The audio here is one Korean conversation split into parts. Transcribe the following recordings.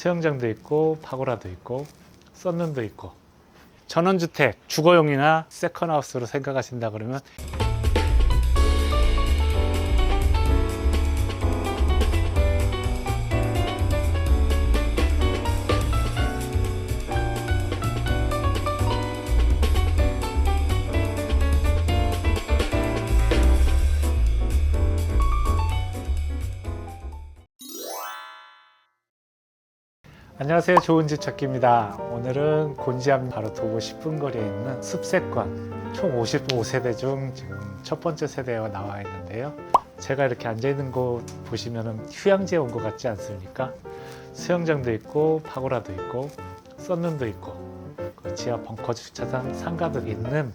수영장도 있고 파고라도 있고 썬룸도 있고. 전원주택 주거용이나 세컨하우스로 생각하신다 그러면 안녕하세요. 좋은 집 찾기입니다. 오늘은 곤지암 바로 도보 10분 거리에 있는 숲세권 총 55세대 중 지금 첫 번째 세대가 나와 있는데요. 제가 이렇게 앉아 있는 곳 보시면 휴양지에 온 것 같지 않습니까? 수영장도 있고 파고라도 있고 썬룸도 있고 그 지하 벙커 주차장 상가도 있는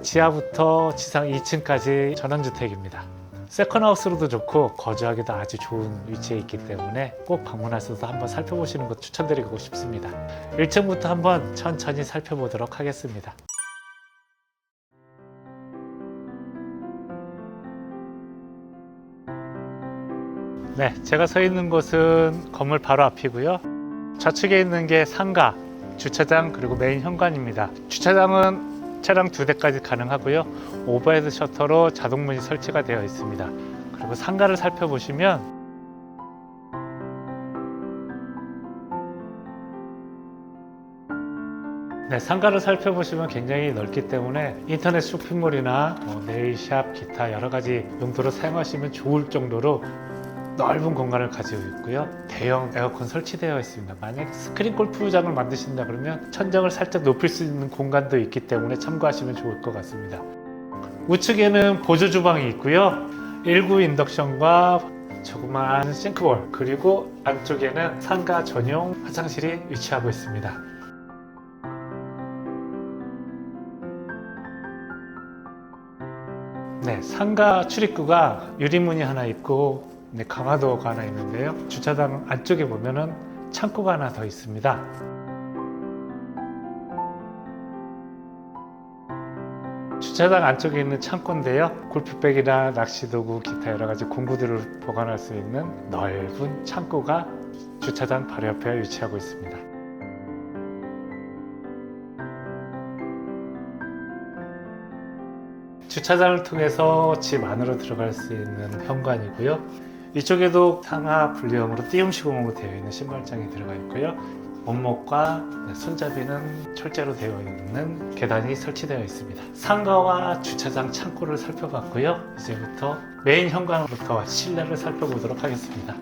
지하부터 지상 2층까지 전원주택입니다 세컨하우스로도 좋고 거주하기도 아주 좋은 위치에 있기 때문에 꼭 방문하셔서 한번 살펴보시는 것 추천드리고 싶습니다. 1층부터 한번 천천히 살펴보도록 하겠습니다. 네, 제가 서 있는 곳은 건물 바로 앞이고요. 좌측에 있는 게 상가, 주차장 그리고 메인 현관입니다. 주차장은 차량 두 대까지 가능하고요. 오버헤드 셔터로 자동 문이 설치가 되어 있습니다. 그리고 상가를 살펴보시면 네, 상가를 살펴보시면 굉장히 넓기 때문에 인터넷 쇼핑몰이나 뭐 네일샵, 기타 여러 가지 용도로 사용하시면 좋을 정도로 넓은 공간을 가지고 있고요. 대형 에어컨 설치되어 있습니다. 만약 스크린 골프장을 만드신다 그러면 천장을 살짝 높일 수 있는 공간도 있기 때문에 참고하시면 좋을 것 같습니다. 우측에는 보조 주방이 있고요. 1구 인덕션과 조그마한 싱크볼 그리고 안쪽에는 상가 전용 화장실이 위치하고 있습니다. 네, 상가 출입구가 유리문이 하나 있고 네, 강화도가 하나 있는데요. 주차장 안쪽에 보면은 창고가 하나 더 있습니다. 주차장 안쪽에 있는 창고인데요. 골프백이나 낚시도구, 기타 여러 가지 공구들을 보관할 수 있는 넓은 창고가 주차장 바로 옆에 위치하고 있습니다. 주차장을 통해서 집 안으로 들어갈 수 있는 현관이고요. 이쪽에도 상하 분리형으로 띄움 시공으로 되어 있는 신발장이 들어가 있고요. 원목과 손잡이는 철제로 되어 있는 계단이 설치되어 있습니다. 상가와 주차장 창고를 살펴봤고요. 이제부터 메인 현관으로부터 실내를 살펴보도록 하겠습니다.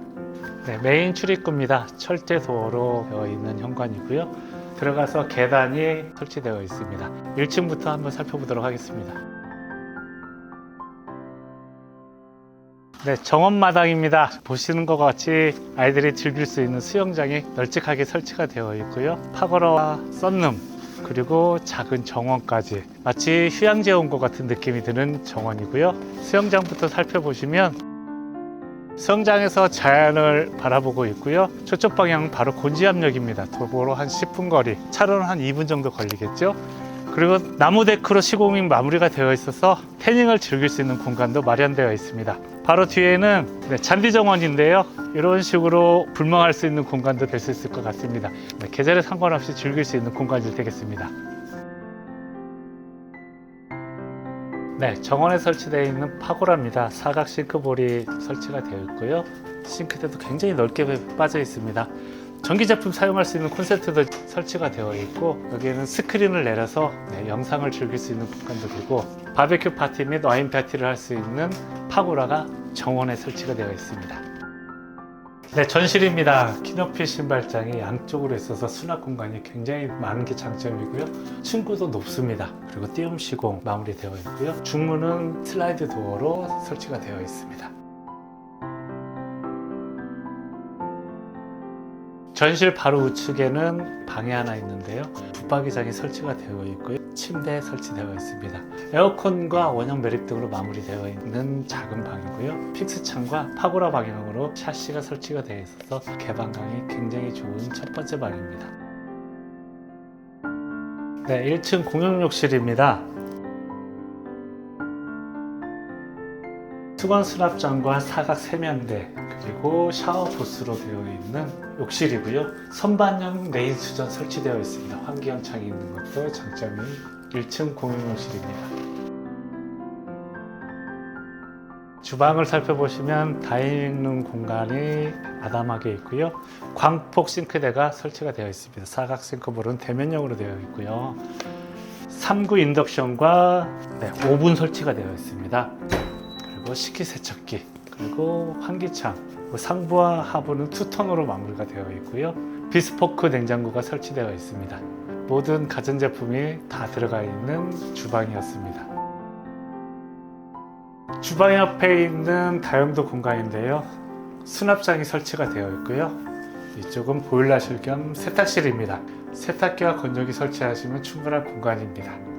네, 메인 출입구입니다. 철제 도어로 되어 있는 현관이고요. 들어가서 계단이 설치되어 있습니다. 1층부터 한번 살펴보도록 하겠습니다. 네, 정원마당입니다. 보시는 것 같이 아이들이 즐길 수 있는 수영장이 널찍하게 설치가 되어 있고요. 파거러와 썬룸, 그리고 작은 정원까지 마치 휴양지에 온 것 같은 느낌이 드는 정원이고요. 수영장부터 살펴보시면 수영장에서 자연을 바라보고 있고요. 저쪽 방향은 바로 곤지암역입니다. 도보로 한 10분 거리, 차로는 한 2분 정도 걸리겠죠. 그리고 나무 데크로 시공이 마무리가 되어 있어서 태닝을 즐길 수 있는 공간도 마련되어 있습니다. 바로 뒤에는 네, 잔디 정원인데요. 이런 식으로 불멍할 수 있는 공간도 될 수 있을 것 같습니다. 네, 계절에 상관없이 즐길 수 있는 공간이 되겠습니다. 네, 정원에 설치되어 있는 파고라입니다. 사각 싱크볼이 설치가 되어 있고요. 싱크대도 굉장히 넓게 빠져 있습니다. 전기 제품 사용할 수 있는 콘센트도 설치가 되어 있고 여기에는 스크린을 내려서 네, 영상을 즐길 수 있는 공간도 되고 바베큐 파티 및 와인 파티를 할 수 있는 파고라가 정원에 설치가 되어 있습니다. 네, 전실입니다. 키높이 신발장이 양쪽으로 있어서 수납 공간이 굉장히 많은 게 장점이고요. 층고도 높습니다. 그리고 띄움 시공 마무리되어 있고요. 중문은 슬라이드 도어로 설치가 되어 있습니다. 전실 바로 우측에는 방이 하나 있는데요. 붙박이장이 설치가 되어 있고요. 침대 설치되어 있습니다. 에어컨과 원형 매립 등으로 마무리되어 있는 작은 방이고요. 픽스창과 파고라 방향으로 샤시가 설치가 되어 있어서 개방감이 굉장히 좋은 첫 번째 방입니다. 네, 1층 공용욕실입니다. 수건 수납장과 사각 세면대 그리고 샤워 부스로 되어 있는 욕실이고요. 선반형 레인 수전 설치되어 있습니다. 환기형 창이 있는 것도 장점이 1층 공용욕실입니다. 주방을 살펴보시면 다이닝룸 공간이 아담하게 있고요. 광폭 싱크대가 설치가 되어 있습니다. 사각 싱크볼은 대면형으로 되어 있고요. 3구 인덕션과 네, 오븐 설치가 되어 있습니다. 그리고 식기세척기, 그리고 환기창, 그리고 상부와 하부는 투톤으로 마무리가 되어 있고요. 비스포크 냉장고가 설치되어 있습니다. 모든 가전제품이 다 들어가 있는 주방이었습니다. 주방 옆에 있는 다용도 공간인데요. 수납장이 설치가 되어 있고요. 이쪽은 보일러실 겸 세탁실입니다. 세탁기와 건조기 설치하시면 충분한 공간입니다.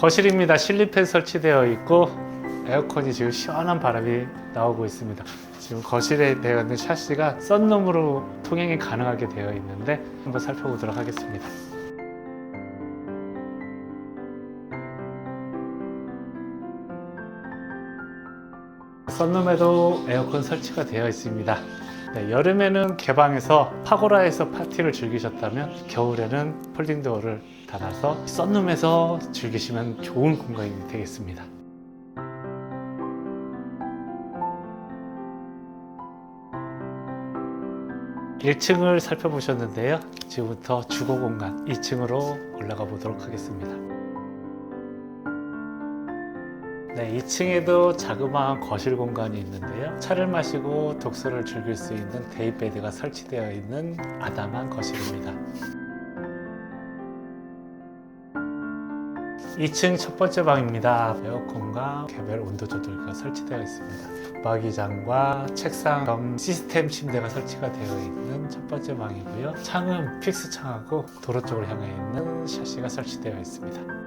거실입니다. 실리팬 설치되어 있고 에어컨이 지금 시원한 바람이 나오고 있습니다. 지금 거실에 되어 있는 샤시가 썬룸으로 통행이 가능하게 되어 있는데 한번 살펴보도록 하겠습니다. 썬룸에도 에어컨 설치가 되어 있습니다. 네, 여름에는 개방해서 파고라에서 파티를 즐기셨다면 겨울에는 폴딩도어를 달아서 썬룸에서 즐기시면 좋은 공간이 되겠습니다. 일층을 살펴보셨는데요. 지금부터 주거 공간 2층으로 올라가 보도록 하겠습니다. 네, 2층에도 자그마한 거실 공간이 있는데요. 차를 마시고 독서를 즐길 수 있는 데이베드가 설치되어 있는 아담한 거실입니다. 2층 첫 번째 방입니다. 에어컨과 개별 온도 조절기가 설치되어 있습니다. 붙박이장과 책상 겸 시스템 침대가 설치가 되어 있는 첫 번째 방이고요. 창은 픽스 창하고 도로 쪽을 향해 있는 샤시가 설치되어 있습니다.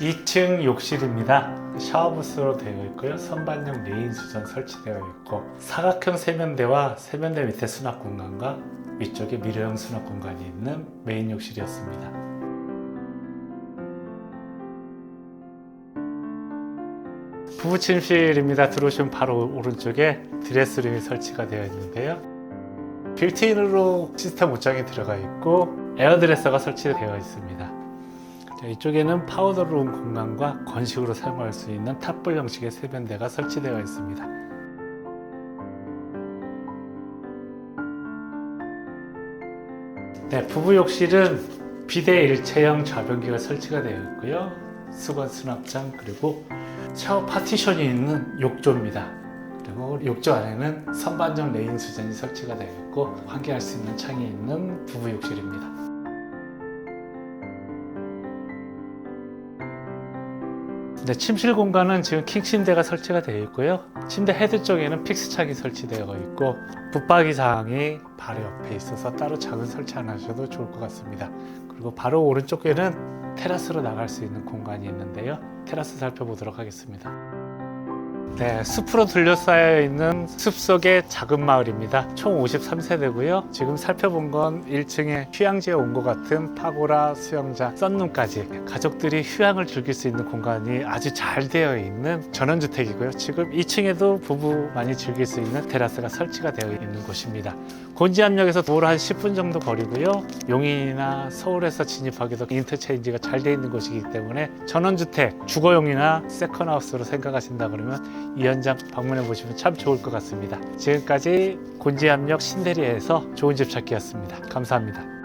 2층 욕실입니다. 샤워부스로 되어 있고요. 선반형 메인 수전 설치되어 있고 사각형 세면대와 세면대 밑에 수납 공간과 위쪽에 미러형 수납 공간이 있는 메인 욕실이었습니다. 부부 침실입니다. 들어오시면 바로 오른쪽에 드레스룸이 설치가 되어 있는데요. 빌트인으로 시스템 옷장이 들어가 있고 에어드레서가 설치되어 있습니다. 자, 이쪽에는 파우더룸 공간과 건식으로 사용할 수 있는 탑볼 형식의 세면대가 설치되어 있습니다. 네, 부부 욕실은 비대 일체형 좌변기가 설치가 되어 있고요. 수건 수납장 그리고 샤워 파티션이 있는 욕조입니다. 그리고 욕조 안에는 선반전 레인 수전이 설치가 되어 있고 환기할 수 있는 창이 있는 부부 욕실입니다. 네, 침실 공간은 지금 킹 침대가 설치가 되어 있고요. 침대 헤드 쪽에는 픽스 창이 설치되어 있고 붙박이장이 바로 옆에 있어서 따로 작은 설치 안 하셔도 좋을 것 같습니다. 그리고 바로 오른쪽에는 테라스로 나갈 수 있는 공간이 있는데요. 테라스 살펴보도록 하겠습니다. 네, 숲으로 둘러싸여 있는 숲속의 작은 마을입니다. 총 53세대고요. 지금 살펴본 건 1층에 휴양지에 온 것 같은 파고라 수영장, 썬룸까지 가족들이 휴양을 즐길 수 있는 공간이 아주 잘 되어 있는 전원주택이고요. 지금 2층에도 부부 많이 즐길 수 있는 테라스가 설치가 되어 있는 곳입니다. 곤지암역에서 도로 한 10분 정도 거리고요. 용인이나 서울에서 진입하기도 인터체인지가 잘 되어 있는 곳이기 때문에 전원주택, 주거용이나 세컨하우스로 생각하신다 그러면 이 현장 방문해 보시면 참 좋을 것 같습니다. 지금까지 곤지암역 신대리에서 좋은 집 찾기였습니다. 감사합니다.